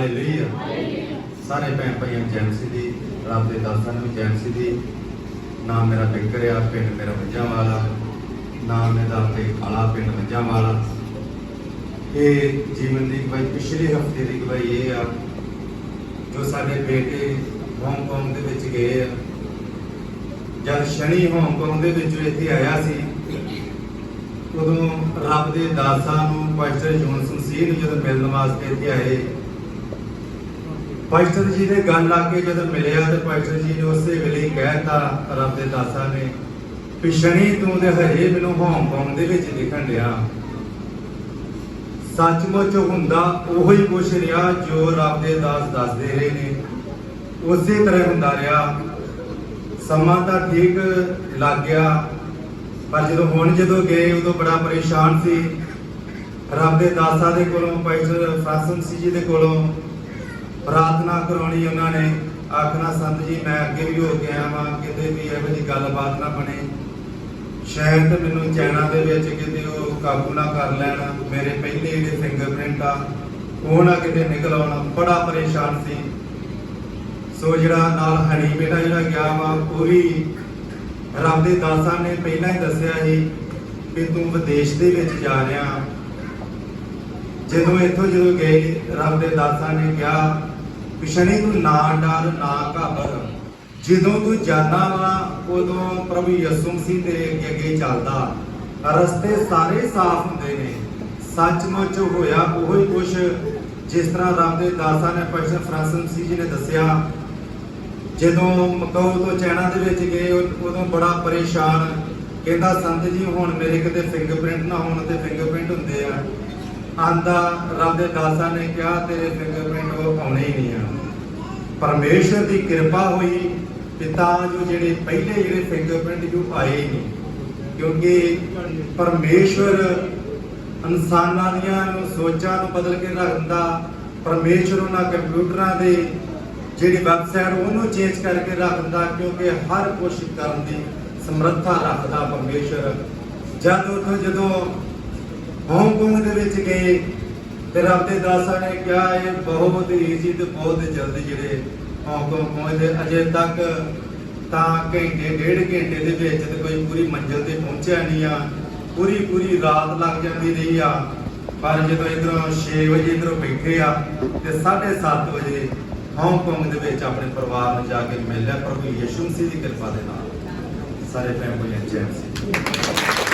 Hallelujah ਸਾਰੇ ਭੈਣ ਭਾਈਆਂ ਨੂੰ ਦੀ ਰੱਬ ਦੇ ਦਾਸਾਂ ਨੂੰ ਵੀ ਦੀ। ਨਾਮ ਮੇਰਾ ਬਿਕਰ ਪਿੰਡ ਮੇਰਾ ਮੱਝਾਂ ਵਾਲਾ। ਨਾਮ ਮੇਰਾ ਤੇ ਖਾਲਾ ਪਿੰਡ ਮੱਝਾਂ ਵਾਲਾ। ਇਹ ਜੀਵਨ ਦੀ ਕੋਈ ਪਿਛਲੇ ਹਫ਼ਤੇ ਦੀ ਕੋਈ ਇਹ ਆ, ਜੋ ਸਾਡੇ ਬੇਟੇ ਹਾਂਗਕਾਂਗ ਦੇ ਵਿੱਚ ਗਏ ਆ। ਜਦ ਸ਼ਨੀ ਹਾਂਗਕਾਂਗ ਦੇ ਵਿੱਚ ਇੱਥੇ ਆਇਆ ਸੀ, ਉਦੋਂ ਰੱਬ ਦੇ ਦਾਸਾਂ ਨੂੰ, ਪਾਸਟਰ ਜੋਨ ਸੰਸੀਰ ਨੂੰ ਜਦੋਂ ਮਿਲਣ ਵਾਸਤੇ ਇੱਥੇ ਆਏ ਪਾਸਟਰ ਜੀ ਦੇ ਗੱਲ ਲਾ ਕੇ ਜਦੋਂ ਮਿਲਿਆ ਤੇ ਪਾਸਟਰ ਜੀ ਨੇ ਉਸੇ ਵੇਲੇ ਹੀ ਕਹਿਤਾ, ਰੱਬ ਦੇ ਦਾਸਾਂ ਨੇ, ਵੀ ਸ਼ਨੀ ਤੂੰ ਦੇ ਹਰੇ ਮੈਨੂੰ ਹਾਂਗਕਾਂਗ ਦੇ ਵਿੱਚ ਦਿਖਣ ਲਿਆ ਸੱਚਮੁੱਚ ਹੁੰਦਾ ਉਹੀ ਕੁਛ ਰਿਹਾ ਜੋ ਰੱਬ ਦੇ ਦਾਸ ਦੱਸਦੇ ਰਹੇ ਨੇ। ਉਸੇ ਤਰ੍ਹਾਂ ਹੁੰਦਾ ਰਿਹਾ। ਸਮਾਂ ਤਾਂ ਠੀਕ ਲੱਗ ਗਿਆ, ਪਰ ਜਦੋਂ ਹੁਣ ਜਦੋਂ ਗਏ ਉਦੋਂ ਬੜਾ ਪਰੇਸ਼ਾਨ ਸੀ। ਰੱਬ ਦੇ ਦਾਸਾਂ ਦੇ ਕੋਲੋਂ ਪਾਸਟਰ ਫਾਸਨ ਸੀ ਜੀ ਦੇ ਕੋਲੋਂ ਪ੍ਰਾਰਥਨਾ ਕਰਾਉਣੀ ਉਹਨਾਂ ਨੇ, ਆਖਣਾ, ਸੰਤ ਜੀ, ਮੈਂ ਅੱਗੇ ਵੀ ਹੋ ਗਿਆ ਵਾਂ, ਕਿਤੇ ਵੀ ਇਹੋ ਜਿਹੀ ਗੱਲਬਾਤ ਨਾ ਬਣੇ। ਸ਼ਾਇਦ ਮੈਨੂੰ ਚੈਨਾ ਦੇ ਵਿੱਚ ਕਿਤੇ ਉਹ ਕਾਬੂ ਨਾ ਕਰ ਲੈਣ, ਮੇਰੇ ਪਹਿਲੇ ਜਿਹੜੇ ਫਿੰਗਰਪ੍ਰਿੰਟ ਆ, ਉਹ ਨਾ ਕਿਤੇ ਨਿਕਲ ਆਉਣ, ਬੜਾ ਪਰੇਸ਼ਾਨ ਸੀ। ਸੋ ਜਿਹੜਾ ਨਾਲ ਹਣੀ ਬੇਟਾ ਜਿਹੜਾ ਗਿਆ ਵਾ, ਉਹ ਵੀ ਰੱਬ ਦੇ ਦਾਸਾਂ ਨੇ ਪਹਿਲਾਂ ਹੀ ਦੱਸਿਆ ਸੀ ਕਿ ਤੂੰ ਵਿਦੇਸ਼ ਦੇ ਵਿੱਚ ਜਾ ਰਿਹਾ। ਜਦੋਂ ਇੱਥੋਂ ਜਦੋਂ ਗਏ, ਰੱਬ ਦੇ ਦਾਸਾਂ ਨੇ ਕਿਹਾ ਕਿ ਸ਼ਨੀ ਤੂੰ ਨਾ ਡਰ, ਨਾ ਘਾਬਰ। ਜਦੋਂ ਤੂੰ ਜਾਣਾ ਵਾ, ਉਦੋਂ ਪ੍ਰਭੂ ਯਿਸੂ ਮਸੀਹ ਤੇਰੇ ਅੱਗੇ ਅੱਗੇ ਚੱਲਦਾ। ਰਸਤੇ ਸਾਰੇ ਸਾਫ਼ ਹੁੰਦੇ ਨੇ। ਸੱਚਮੁੱਚ ਹੋਇਆ ਉਹ ਹੀ ਕੁਛ, ਜਿਸ ਤਰ੍ਹਾਂ ਰੱਬ ਦੇ ਦਾਸਾਂ ਨੇ ਪਾਸਟਰ ਫਰਾਂਸਿਸ ਮਸੀਹ ਜੀ ਨੇ ਦੱਸਿਆ। ਜਦੋਂ ਮਕਾਓ ਤੋਂ ਚੈਨਾ ਦੇ ਵਿੱਚ ਗਏ ਉਦੋਂ ਬੜਾ ਪਰੇਸ਼ਾਨ। ਕਹਿੰਦਾ, ਸੰਤ ਜੀ, ਹੁਣ ਮੇਰੇ ਕਿਤੇ ਫਿੰਗਰਪ੍ਰਿੰਟ ਨਾ ਹੋਣ ਤੇ ਫਿੰਗਰਪ੍ਰਿੰਟ ਹੁੰਦੇ ਆ। ਆਂਦਾ, ਰੱਬ ਦੇ ਦਾਸਾਂ ਨੇ ਕਿਹਾ, ਤੇਰੇ ਫਿੰਗਰਪ੍ਰਿੰਟ ਉਹ ਆਉਣੇ ਹੀ ਨਹੀਂ ਆ। ਪਰਮੇਸ਼ਰ ਦੀ ਕਿਰਪਾ ਹੋਈ ਪਿਤਾ ਜੋ ਜਿਹੜੇ ਪਹਿਲੇ ਜਿਹੜੇ ਫਿੰਗਰਪ੍ਰਿੰਟ ਜੋ ਆਏ ਨੇ, ਕਿਉਂਕਿ ਪਰਮੇਸ਼ਰ ਇਨਸਾਨਾਂ ਦੀਆਂ ਸੋਚਾਂ ਨੂੰ ਬਦਲ ਕੇ ਰੱਖਦਾ ਦਿੰਦਾ, ਪਰਮੇਸ਼ਰ ਉਹਨਾਂ ਕੰਪਿਊਟਰਾਂ ਦੇ ਜਿਹੜੀ ਵੈਬਸਾਈਟ ਉਹਨੂੰ ਚੇਂਜ ਕਰਕੇ ਰੱਖਦਾ ਕਿਉਂਕਿ ਹਰ ਕੁਝ ਕਰਨ ਦੀ ਸਮਰੱਥਾ ਰੱਖਦਾ ਪਰਮੇਸ਼ਰ। ਜਦ ਉੱਥੋਂ ਜਦੋਂ ਹਾਂਗਕਾਂਗ ਦੇ ਵਿੱਚ ਗਏ ਤੇ ਰੱਬ ਦੇ ਦਾਸਾਂ ਨੇ ਕਿਹਾ, ਇਹ ਬਹੁਤ ਈਜ਼ੀ ਤੇ ਬਹੁਤ ਜਲਦੀ ਜਿਹੜੇ ਹਾਂਗਕਾਂਗ ਪਹੁੰਚਦੇ ਅਜੇ ਤੱਕ ਤਾਂ ਘੰਟੇ, ਡੇਢ ਘੰਟੇ ਦੇ ਵਿੱਚ ਤੇ ਕੋਈ ਪੂਰੀ ਮੰਜ਼ਿਲ ਤੇ ਪਹੁੰਚਿਆ ਨਹੀਂ ਆ। ਪੂਰੀ ਪੂਰੀ ਰਾਤ ਲੱਗ ਜਾਂਦੀ ਰਹੀ ਆ। ਪਰ ਜਦੋਂ ਇਧਰੋਂ 6 ਵਜੇ ਇਧਰੋਂ ਬੈਠੇ ਆ ਤੇ 7:30 ਵਜੇ ਹਾਂਗਕਾਂਗ ਦੇ ਵਿੱਚ ਆਪਣੇ ਪਰਿਵਾਰ ਨੂੰ ਜਾ ਕੇ ਮਿਲਿਆ ਪ੍ਰਭੂ ਯਿਸੂ ਮਸੀਹ ਦੀ ਕਿਰਪਾ ਦੇ ਨਾਲ। ਸਾਰੇ ਫੈਮਿਲੀ ਜੈ ਸੀ